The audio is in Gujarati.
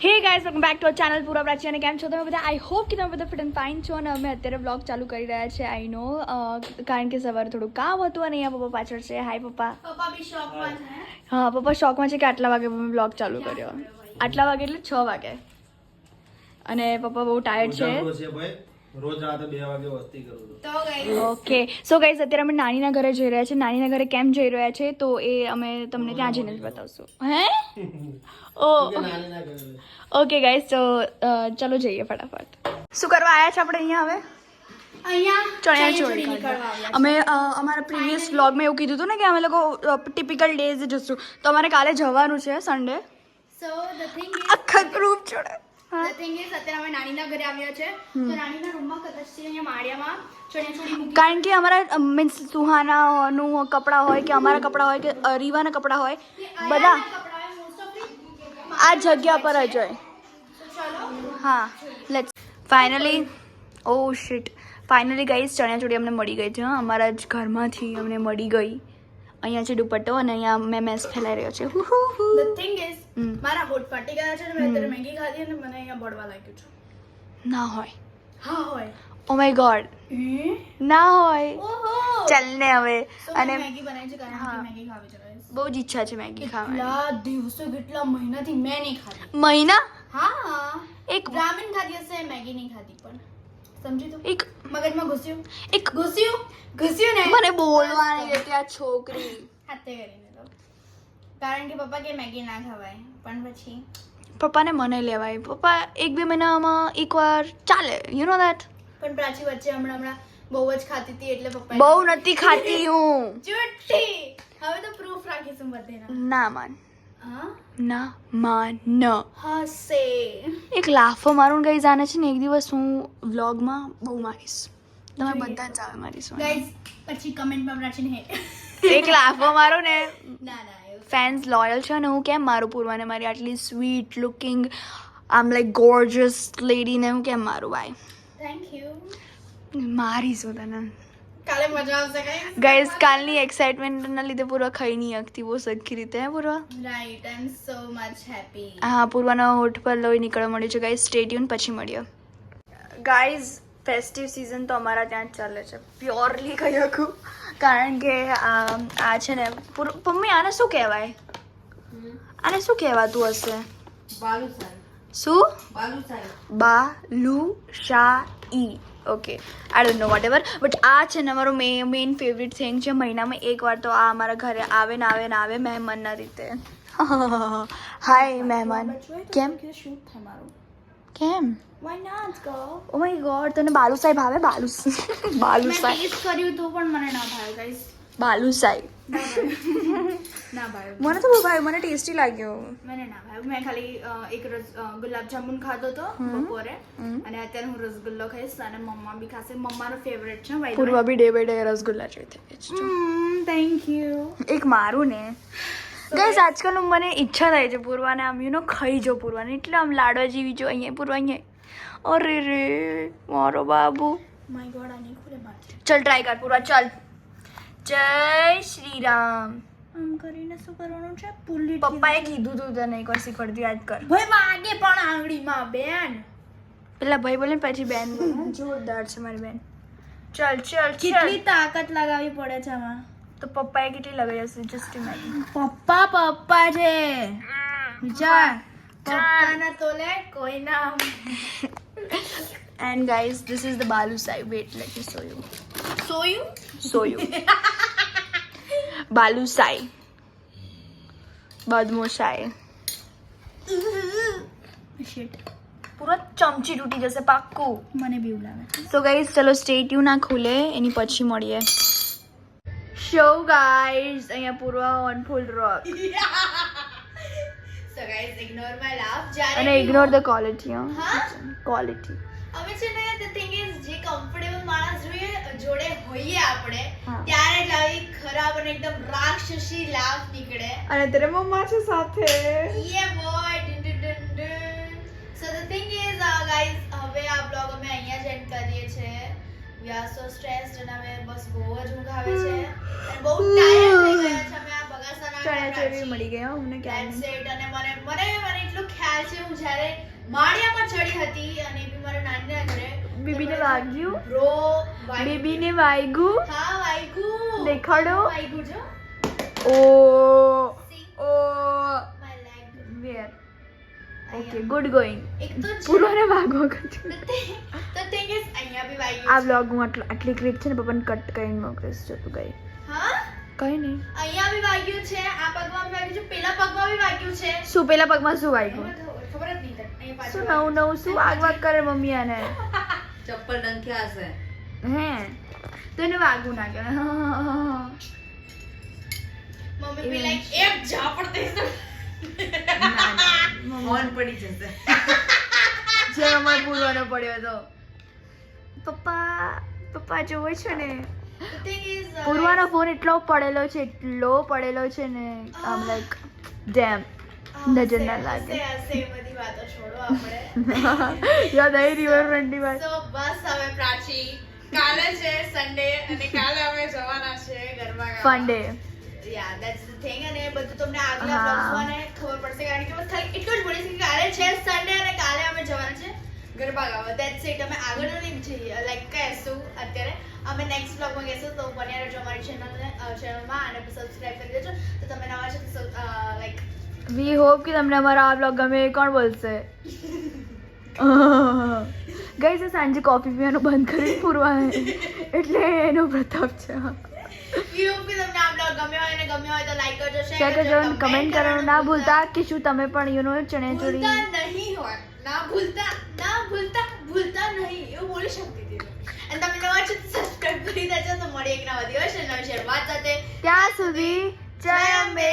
Hey guys welcome back to channel પૂરા પ્રાચી અને કેમ છો તમે બધા આઈ હોપ કે તમે બધા ફિટ એન્ડ ફાઇન છો અને અમે અત્યારે બ્લોગ ચાલુ કરી રહ્યા છે આઈ નો કારણ કે સવારે થોડું કામ હતું અને અહીંયા પપ્પા પાછળ છે હાય પપ્પા પપ્પા બી શોખમાં છે હા પપ્પા શોખમાં છે કે આટલા વાગે મેં બ્લોગ ચાલુ કર્યો આટલા વાગે એટલે છ વાગે અને પપ્પા બહુ ટાયર્ડ છે રોજ રાતે બે વાગે વસ્તી કરું છું. તો ગઈ ઓકે સો ગાઈઝ અત્યારે અમે નાનીના ઘરે જઈ રહ્યા છીએ નાનીના ઘરે કેમ જઈ રહ્યા છે તો એ અમે તમને ત્યાં જઈને જ બતાવશું. હે? ઓ કરે ઓકે ગાઈઝ તો ચલો જઈએ ફટાફટ. શું કરવા આવ્યા છે આપણે અહીંયા હવે? અમે અમારા પ્રીવિયસ વ્લોગમાં એવું કીધું હતું ને કે અમે લોકો ટિપિકલ ડેઝ જશું. તો અમારે કાલે જવાનું છે Sunday so the thing is આખા ગ્રુપ જોડે. કારણ કે અમારા મીન્સ સુહાનાનું કપડાં હોય કે અમારા કપડાં હોય કે રીવાના કપડાં હોય બધા આ જગ્યા પર જ હોય. હા let's finally oh shit finally ગઈ ચણિયાચોળી અમને મળી ગઈ છે હા. અમારા જ ઘરમાંથી અમને મળી ગઈ. અહીંયા છે દુપટ્ટો અને અહીંયા મેં મેસ ફેલાઈ રહ્યો છે. હુ. ધ થિંગ ઇઝ મારા હોઠ ફાટી ગયા છે અને મેં અત્યારે મેગી ખાધી અને મને અહીંયા બળવા લાગ્યું છે. ના હોય. હા હોય. ઓ માય ગોડ ના હોય. ચાલ ને હવે. અને મેગી બનાવી છે? કારણ. કે મેગી ખાવી છે બહુ જ ઈચ્છા છે મેગી ખાવાની. કેટલા દિવસો કેટલા મહિનાથી મેં નહીં ખાધી. મહિના? હા. એક રામેન ખાધી હશે મેગી નહીં ખાધી પણ. સમજી તું એક મગજમાં ઘૂસ્યું એક ઘૂસ્યું ઘૂસ્યું ને મને બોલવા નહીં દેતી આ છોકરી હાથે કરીને તો કારણ કે પપ્પા કે મેગી ના ખવાય પણ પછી પપ્પાને મને લેવાય પપ્પા એક બે મહિનામાં એકવાર ચાલે યુ નો દેટ પણ પ્રાચી વચ્ચે હમણાં હમણાં બહુ જ ખાતી હતી એટલે પપ્પા બહુ નથી ખાતી હું જુઠ્ઠી હવે તો પ્રૂફ રાખીશું બધેના ના માન હા ના માન ન. હશે. એક લાફો મારું ગઈ જાને છે ને એક દિવસ હું વ્લોગમાં બહુ મારીશ. તમે બધા જ આવે મારીશ. ગાઈઝ પછી કમેન્ટમાં હે એક લાફો મારો ને. ના ના ફેન્સ લોયલ છે અને હું કેમ મારું પૂરવાને મારી આટલી સ્વીટ લુકિંગ આમ લાઈક ગોર્જસ લેડીને હું કેમ મારું ભાઈ થેન્ક યુ મારીશું તને કાલે મજા આવશે ગાઈસ ગાઈસ કાલની એક્સાઇટમેન્ટના લીધે પૂર્વા ખાઈ નહીં શકતી બહુ સરખી રીતે hey Purva? Right I am so much happy હા પૂર્વાના હોઠ પર લોહી નીકળવા મળ્યું છે. ગાઈસ સ્ટે ટ્યુન પછી મળ્યો ગાઈસ ફેસ્ટિવ સિઝન તો અમારા ત્યાં જ ચાલે છે. પ્યોરલી કહી શકું. કારણ કે આ આ છે ને મમ્મી આને શું કહેવાય? આને શું કહેવાતું હશે? શું? Balushahi okay I don't know whatever but આ છે ને અમારો મેન મેઇન ફેવરિટ થિંગ છે. મહિનામાં એકવાર તો આ અમારા ઘરે આવે ને આવે ને આવે મહેમાનના રીતે. હાય મહેમાન. કેમ? કેમ? ઓ માય ગોડ તને સાહેબ આવે? બાલુ બાલુ સાહેબ. કર્યું તો પણ મને ના ભાવે ગાઈસ બાલુ બાલુસાઈ ના ભાવ્યું મને તો બહુ ભાવ્યું મને ટેસ્ટી લાગ્યો. મને ના ભાવ્યું મેં ખાલી એક રસ ગુલાબ ગુલાબજામુન ખાધો તો બપોરે. અને અત્યારે હું રસગુલ્લો ખાઈશ અને મમ્મા બી ખાશે. મમ્માનો ફેવરેટ છે ભાઈ Purva B day by day rasgulla જોઈ થઈ થેન્ક યુ એક મારું ને. ગઈસ આજકાલ મને ઈચ્છા થાય છે પૂરવાને આમ યુ નો ખાઈ જો પૂરવાને. એટલે આમ લાડવા જેવી જો અહીંયા પૂરવા અહીંયા. અરે રે મારો બાબુ. માય ગોડ આની ખુલે ચલ ટ્રાય કર પૂરવા ચલ. જય શ્રી રામ. આમ કરીને શું કરવાનું છે? પુલી પપ્પાએ કીધું તું તને એકવાર શીખવાડતી યાદ કર. ભાઈ વાગે પણ આંગળીમાં બેન. પેલા ભાઈ બોલે પછી બેન જોરદાર છે મારી બેન. ચલ ચલ કેટલી તાકાત લગાવવી પડે છે આમાં. તો પપ્પાએ કેટલી લગાવી હશે? જસ્ટ ઇમેજિન પપ્પા પપ્પા છે. વિચાર પપ્પાના તોલે કોઈ ના and guys this is the balushahi wait let me show you સોયું? Show you. બાલુસાઈ બદમોશાઈ shit પૂરો ચમચી તૂટી જશે પાક્કું મને બી લાગે સો ગાઈઝ ચલો સ્ટેટ્યુ ના ખુલે એની પછી મળીએ શો ગાઈઝ અહીંયા Purva on full rock so guys ignore my laugh જ્યારે અને બી ઇગ્નોર હું- ધ ક્વોલિટી હા ક્વોલિટી હવે છે ને the thing is જે કમ્ફર્ટેબલ માણસ જોઈએ જોડે હોઈએ આપણે હા. ત્યારે જ આવી ખરાબ અને એકદમ રાક્ષસી લાફ નીકળે. અને તેરે મમ્મા છે સાથે. Yeah boy so the thing is guys હવે આ બ્લોગ અમે અહીંયા જ એન્ડ કરીએ છીએ. વી આર સો સ્ટ્રેસ્ડ અને અમે બસ બહુ જ ઊંઘ આવે છે. અને બહુ ટાયર્ડ થઈ ગયા છે અમે આ બગાસાના ચણિયાચોળી મળી ગયા અમને ક્યાં it. અને મને મને મને એટલો ખ્યાલ છે હું જ્યારે માળિયામાં ચડી હતી અને બી મારા નાની ઘરે બીબીને વાગ્યું? બ્રો બીબીને વાગ્યું હા વાગ્યું દેખાડો. વાગ્યું જો. Oh oh. Where. Okay good going તો પૂર્વાને The thing- the thing અહીંયા બી વાગ્યું આ વ્લોગ હું આટલું આટલી ક્લિપ છે ને પપ્પાને કટ કરીને મોકલીશ જો તું ગઈ. હા? કઈ નહીં. અહીંયા બી વાગ્યું છે આ પગમાં વાગ્યું છે પેલા પગમાં બી વાગ્યું છે. શું પેલા પગમાં શું વાગ્યું? ખબર જ નહીં શું નવું નવું શું વાગ વાગ કરે મમ્મી આને? ચપ્પલ ડંખ્યા હશે. હે. તો એને ના કરે મમ્મી બી લાઈક એક ઝાપડ દઈશ. હોર્ન પડી જશે. જે અમારે પૂરવાનો પડ્યો હતો. પપ્પા પપ્પા જોવે છે ને? The thing is, પૂર્વાનો ફોન એટલો પડેલો છે એટલો પડેલો છે ને આમ લાઈક ડેમ નજર ના લાગે. વાતો યાદ આવી રિવરફ્રન્ટની વાત. So, બસ હવે પ્રાચી. કાલે છે સન્ડે અને કાલે અમે જવાના છે ગરબા ગાવા. ફન ડે Yeah, that's અને બધું તમને આગલા હા. ખબર પડશે. કારણ કે બસ ખાલી એટલું જ બોલીશ કે કાલે છે સન્ડે અને કાલે અમે જવાના છે ગરબા ગાવા. અમે આગળ નહીં જઈએ લાઈક કહેશું અત્યારે. અમે નેક્સ્ટ વ્લોગમાં કહેશું. તો બન્યા રહેજો અમારી ચેનલને ચેનલમાં અને સબસ્ક્રાઇબ કરી દેજો. તો તમે નવા છો લાઈક વી હોપ કે તમને અમારો આ બ્લોગ ગમે એ કોણ બોલશે ગઈ છે સાંજે કોફી પીવાનું બંધ કરીને પૂરવા એટલે એનો પ્રતાપ છે વી હોપ કે તમને આ બ્લોગ ગમ્યો હોય અને ગમ્યો હોય તો લાઈક કરજો શેર શેર કરજો કમેન્ટ કરવાનું ના ભૂલતા કે શું તમે પણ યુ નો ચણિયાચોળી ભૂલતા નહીં હોય ના ભૂલતા ના ભૂલતા ભૂલતા નહીં એવું બોલી શકતી હતી અને તમે નવા છો સબસ્ક્રાઇબ કરી દેજો તો મળી એક નવા દિવસ અને નવી શરૂઆત સાથે ત્યાં સુધી જય અંબે